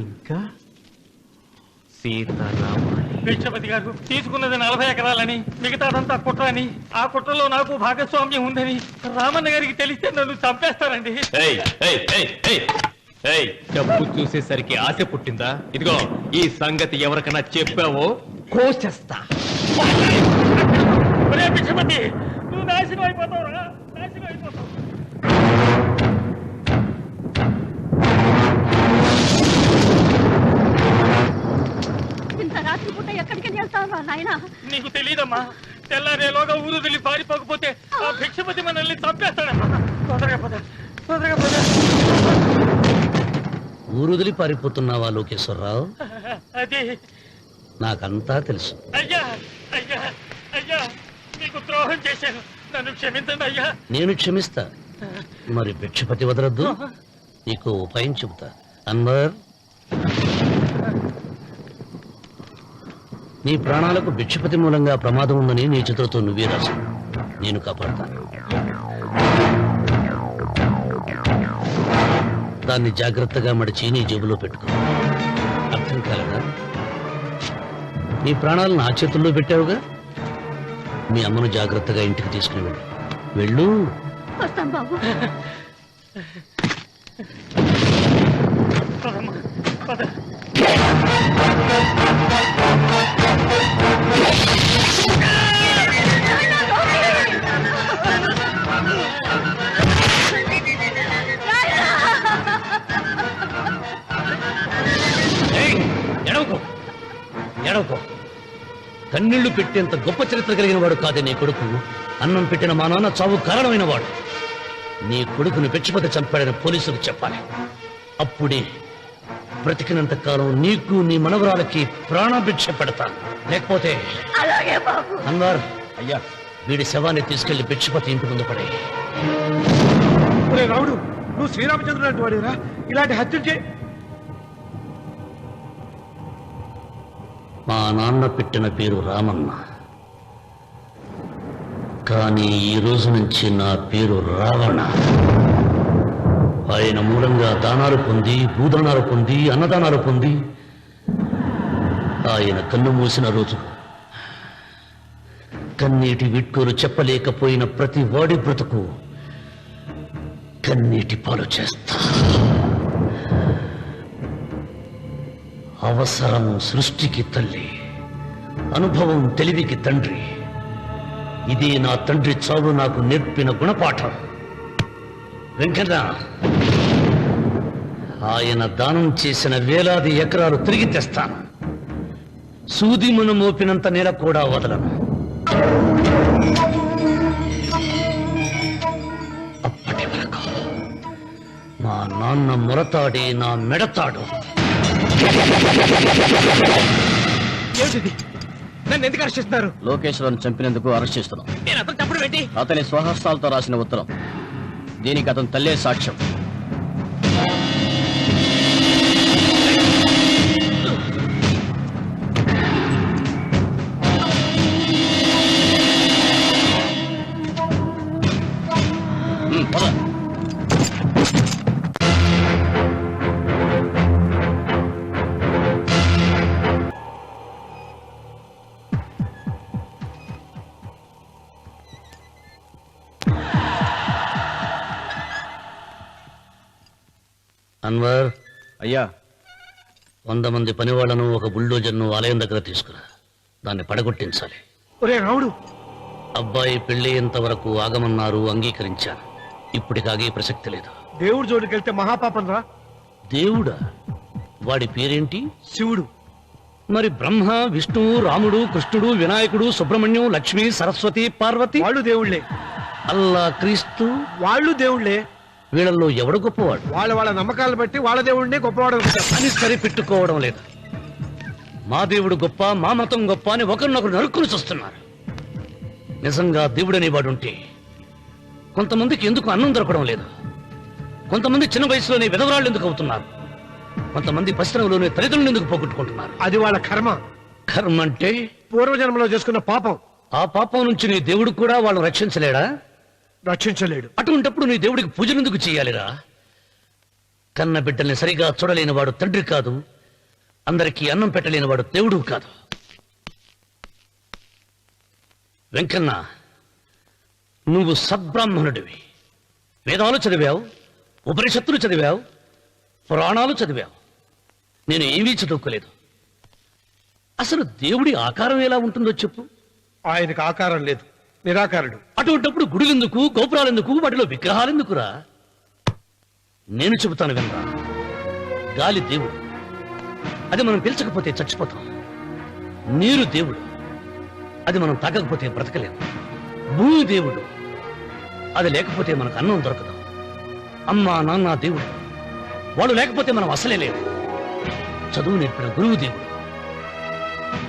ఇంకా భిక్షపతి గారు తీసుకున్నది నలభై ఎకరాలని మిగతాదంతా కుట్ర అని ఆ కుట్రలో నాకు భాగస్వామ్యం ఉందని రామన్న గారికి తెలిస్తే నన్ను చంపేస్తారండి డబ్బు చూసేసరికి ఆశ పుట్టిందా ఇదిగో ఈ సంగతి ఎవరికైనా చెప్పావో కోసేస్తా భిక్షపతి నువ్వు నాశనం అయిపోతావు నాయనా. నీకు తెలియదమ్మా తెల్లారేలోగా ఊరు వెళ్ళి పారిపోకపోతే ఆ భిక్షపతి మనల్ని చంపేస్తాడమ్మా తొందరగా పద తొందరగా పద. ఊరుదిలి పారిపోతున్నావా లోకేశ్వరరావు? అది నాకంతా తెలుసు. అయ్యా అయ్యా అయ్యా నీకు ద్రోహం చేశాను. నన్ను క్షమించండి అయ్యా. నేను క్షమిస్తా. మరి భిక్షపతి వదలద్దు. నీకు ఉపాయం చెబుతా. అన్వర్. నీ ప్రాణాలకు భిక్షపతి మూలంగా ప్రమాదం ఉందని నీ చేతులతో నువ్వే రాసు నేను కాపాడతాను దాన్ని జాగ్రత్తగా మడిచి నీ జేబులో పెట్టుకో. అర్థం కాలేదా? నీ ప్రాణాలను నా చేతుల్లో పెట్టావుగా? మీ అమ్మను జాగ్రత్తగా ఇంటికి తీసుకుని వెళ్ళు. వెళ్ళు. వస్తాం బాబు. పదమ్మా పద. ఎడవకో కన్నీళ్ళు పెట్టేంత గొప్ప చరిత్ర కలిగిన వాడు కాదే నీ కొడుకు. అన్నం పెట్టిన మా నాన్న చావు కారణమైన వాడు. నీ కొడుకుని పెచ్చిపతి చంపాడని పోలీసులకు చెప్పాలి. అప్పుడే బ్రతికినంత కాలం నీకు నీ మనవరాలకి ప్రాణభిక్ష పెడతాను. లేకపోతే అలాగే బాబు. అన్వర్ అయ్యా. వీడి శవాన్ని తీసుకెళ్ళి భిక్షపతి ఇంటి ముందు పడే. రావుడు నువ్వు శ్రీరామచంద్రుడు లాంటి వాడేరా ఇలాంటి హత్యలు చే మా నాన్న పెట్టిన పేరు రామన్న. కానీ ఈ రోజు నుంచి నా పేరు రావణ. ఆయన మూలంగా దానాలు పొంది భూదానాలు పొంది అన్నదానాలు పొంది ఆయన కన్ను మూసిన రోజు. కన్నీటి విట్కూరు చెప్పలేకపోయిన ప్రతి వాడి బ్రతుకు కన్నీటి పాలు చేస్తా. అవసరం సృష్టికి తల్లి అనుభవం తెలివికి తండ్రి. ఇది నా తండ్రి చావు నాకు నేర్పిన గుణపాఠం. వెంకన్న ఆయన దానం చేసిన వేలాది ఎకరాలు తిరిగి తెస్తాను. సూదిమును మోపినంత నేల కూడా వదలను. అప్పటి వరకు మా నాన్న మురతాడి నా మెడతాడు. ఏమిటిది? నన్ను ఎందుకు అరెస్ట్ చేస్తున్నారు? లోకేశ్వరం చంపినందుకు అరెస్ట్ చేస్తున్నాం. నేను అతను తప్పుడు పెట్టి అతని స్వహస్తాలతో రాసిన ఉత్తరం. దీనికి అతను తల్లే సాక్ష్యం. అన్వర్ అయ్యా. వంద మంది పనివాళ్ళను ఒక బుల్డోజర్ను ఆలయం దగ్గర తీసుకురా. దాన్ని పడగొట్టించాలి. ఒరే రావుడు అబ్బాయి పెళ్ళయ్యేంత వరకు ఆగమన్నారు అంగీకరించాను. ఇప్పటికి ఆగే ప్రసక్తి లేదు. దేవుడి జోడికి వెళ్తే మహాపాపం రా. దేవుడా? వాడి పేరేంటి? శివుడు. మరి బ్రహ్మ విష్ణువు రాముడు కృష్ణుడు వినాయకుడు సుబ్రహ్మణ్యం లక్ష్మి సరస్వతి పార్వతి? వాళ్ళు దేవుళ్ళే. అల్లా క్రీస్తు? వాళ్ళు దేవుళ్ళే. వీళ్ళల్లో ఎవడు గొప్పవాడు? వాళ్ళ వాళ్ళ నమ్మకాలను బట్టి వాళ్ళ దేవుడినే గొప్పవాడు అని సరిపెట్టుకోవడం లేదు. మా దేవుడు గొప్ప మా మతం గొప్ప అని ఒకరినొకరు నరుక్కుని చూస్తున్నారు. నిజంగా దేవుడనేవాడు ఉంటే కొంతమందికి ఎందుకు అన్నం దొరకడం లేదు? కొంతమంది చిన్న వయసులోనే విధవరాళ్ళు ఎందుకు అవుతున్నారు? కొంతమంది పశ్చిమలోనే తల్లిదండ్రులు ఎందుకు పోగొట్టుకుంటున్నారు? అది వాళ్ళ కర్మ. కర్మ అంటే పూర్వజన్మలో చేసుకున్న పాపం. ఆ పాపం నుంచి నీ దేవుడు కూడా వాళ్ళని రక్షించలేడా? రక్షించలేడు. అటువంటప్పుడు నీ దేవుడికి పూజలు ఎందుకు చేయాలిరా? కన్న బిడ్డల్ని సరిగా చూడలేని వాడు తండ్రి కాదు. అందరికీ అన్నం పెట్టలేని వాడు దేవుడు కాదు. వెంకన్న నువ్వు సద్బ్రాహ్మణుడివి వేదాలు చదివావు ఉపనిషత్తులు చదివావు పురాణాలు చదివావు. నేను ఏమీ చదువుకోలేదు. అసలు దేవుడి ఆకారం ఎలా ఉంటుందో చెప్పు. ఆయనకు ఆకారం లేదు. నిరాకారుడు. అటువంటప్పుడు గుడులెందుకు గోపురాలెందుకు వాటిలో విగ్రహాలెందుకురా? నేను చెబుతాను వినరా. గాలి దేవుడు. అది మనం పిలచకపోతే చచ్చిపోతాం. నీరు దేవుడు. అది మనం తాగకపోతే బ్రతకలేము భూమి దేవుడు. అది లేకపోతే మనకు అన్నం దొరకదు. అమ్మా నాన్న దేవుడు. వాళ్ళు లేకపోతే మనం అసలే లేవు చదువు నేర్పిన గురువు దేవుడు.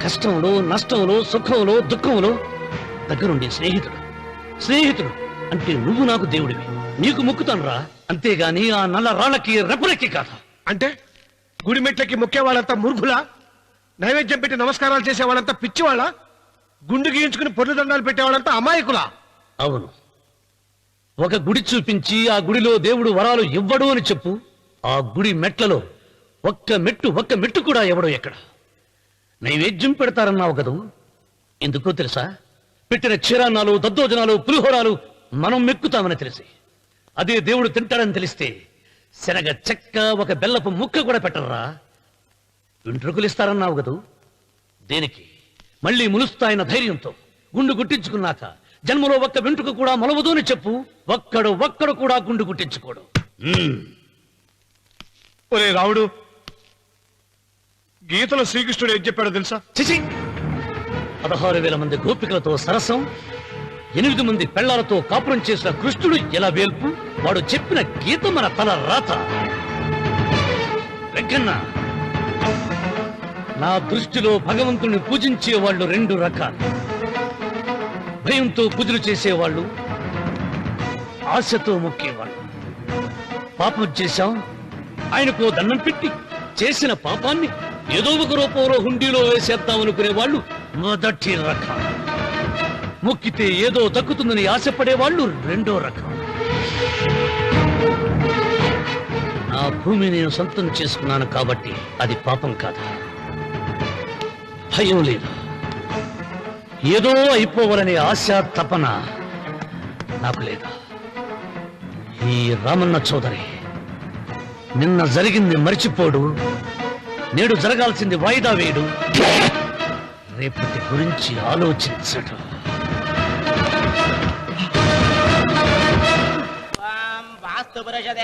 కష్టంలో నష్టంలో సుఖంలో దుఃఖంలో దగ్గరుండే స్నేహితుడు. స్నేహితుడు అంటే నువ్వు నాకు దేవుడివి. నీకు మొక్కుతాను రా అంతేగాని ఆ నల్ల రాళ్ళకి రెప్పలెక్కి కాదు. అంటే గుడి మెట్లకి మొక్కే వాళ్ళంతా మురుగులా నైవేద్యం పెట్టి నమస్కారాలు చేసే వాళ్ళంతా పిచ్చివాళ్ళ? గుండు గీయించుకుని పొర్లు దండాలు పెట్టేవాళ్ళంతా అమాయకులా? అవును. ఒక గుడి చూపించి ఆ గుడిలో దేవుడు వరాలు ఇవ్వడు అని చెప్పు. ఆ గుడి మెట్లలో ఒక్క మెట్టు ఒక్క మెట్టు కూడా ఎవడో ఎక్కడ? నైవేద్యం పెడతారన్నావు కదూ? ఎందుకో తెలుసా? పెట్టిన క్షీరాన్నాలు దద్దోజనాలు పులిహోరాలు మనం మెక్కుతామని తెలిసి అదే దేవుడు తింటాడని తెలిస్తే శనగ చెక్క ఒక బెల్లపు ముక్క కూడా పెట్టరా వెంట్రుకలు ఇస్తారన్నావు కదూ? దేనికి? మళ్ళీ ములుస్తాయన్న ధైర్యంతో గుండు గుట్టించుకున్నాక జన్మలో ఒక్క వెంట్రుక కూడా మొలవదు అని చెప్పు ఒక్కడు ఒక్కడు కూడా గుండు గుట్టించుకోడు. ఒరే రావుడు గీతలో శ్రీకృష్ణుడు ఏం చెప్పాడో తెలుసా? చిచి పదహారు వేల మంది గోపికలతో సరసం ఎనిమిది మంది పెళ్ళాలతో కాపురం చేసిన కృష్ణుడు ఎలా వేల్పు? వాడు చెప్పిన గీత మన తల రాత. వెంకన్న నా దృష్టిలో భగవంతుని పూజించే వాళ్ళు రెండు రకాలు. భయంతో పూజలు చేసేవాళ్ళు ఆశతో మొక్కేవాళ్ళు. పాపం చేశాం ఆయనకు దండం పెట్టి చేసిన పాపాన్ని ఏదో ఒక రూపంలో హుండీలో వేసేద్దాం అనుకునే వాళ్ళు మొదటి రకం. మొక్కితే ఏదో దక్కుతుందని ఆశపడే వాళ్ళు రెండో రకం. నా భూమి నేను సొంతం చేసుకున్నాను కాబట్టి అది పాపం కాదు? భయం లేదు. ఏదో అయిపోవాలనే ఆశ తపన నాకు లేదు. ఈ రామన్న చౌదరి నిన్న జరిగింది మర్చిపోడు నేడు జరగాల్సింది వాయిదా వేయడు. రేపటి గురించి ఆలోచించటం. వాస్తు పురుష